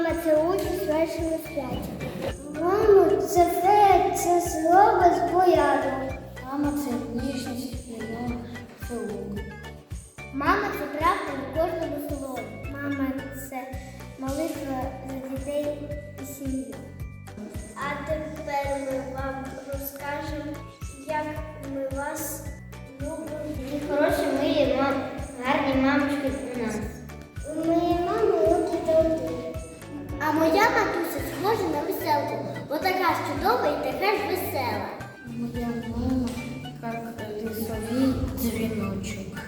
Мама це участь в вашому святі. Мама це фея, це слово з бояру. Мама це ніжність, віно, це лук. Мама це правда в кожному слові. Мама це молитва за дітей і сім'ю. А тепер ми вам розкажемо, така ж чудова і така ж весела. Моя мама, як лісовий дзвіночок.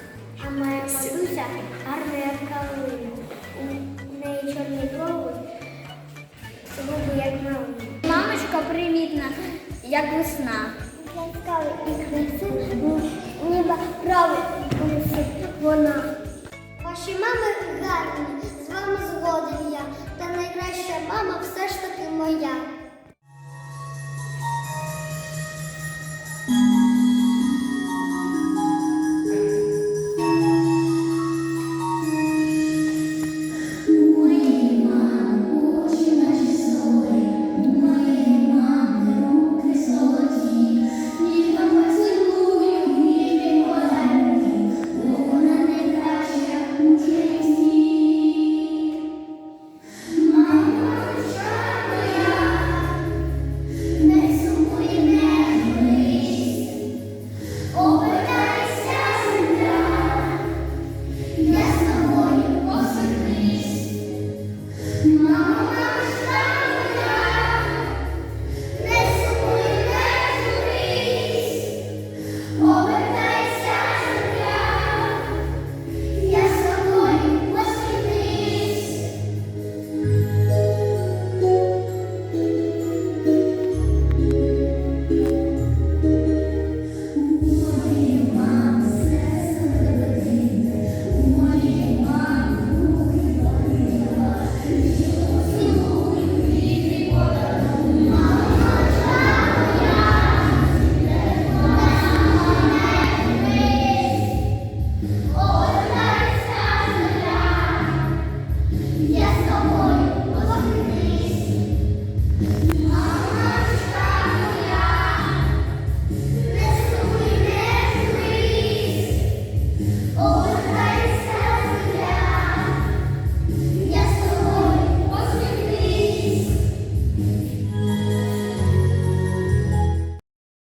А моя матуся гарна як калина. У неї чорні брови, губи як малина. Мамочка примітна, як весна. Яскравий і красивий, ніби несить вона. Ваші мами гарні, з вами згоден я, та найкраща мама все ж таки моя.